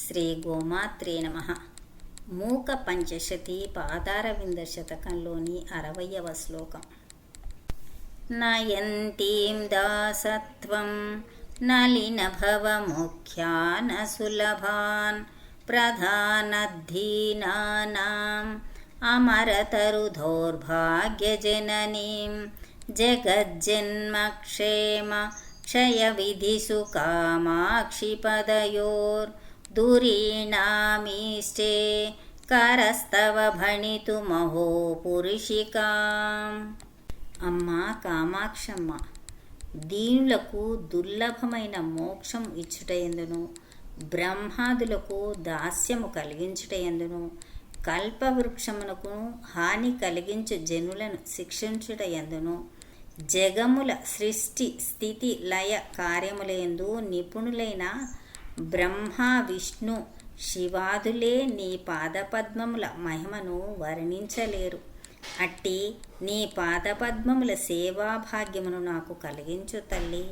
శ్రీ గోమాత్రే నమ మూక పంచశతి పాదారవింద శతకంలోని అరవయవ శ్లోకం నయంతీం దాసత్వం నలినభవముఖ్యాన సులభాన్ ప్రధానద్ధీనానాం అమరతరుధౌర్భాగ్యజననీం జగజ్జన్మక్షేమ క్షయవిధిసు కామాక్షిపదయోర్ దురీణామీష్టే కరస్తవ భణితు మహో పురుషికాం అమ్మా కామాక్షమ్మ దీనులకు దుర్లభమైన మోక్షం ఇచ్చుట ఎందును బ్రహ్మాదులకు దాస్యము కలిగించుట ఎందును కల్పవృక్షమునకు హాని కలిగించు జనులను శిక్షించుట ఎందును జగముల సృష్టి స్థితి లయ కార్యములందు నిపుణులైన బ్రహ్మ విష్ణు శివాదులే నీ పాదపద్మముల మహిమను వర్ణించలేరు. అట్టి నీ పాదపద్మముల సేవాభాగ్యమును నాకు కలిగించు తల్లి.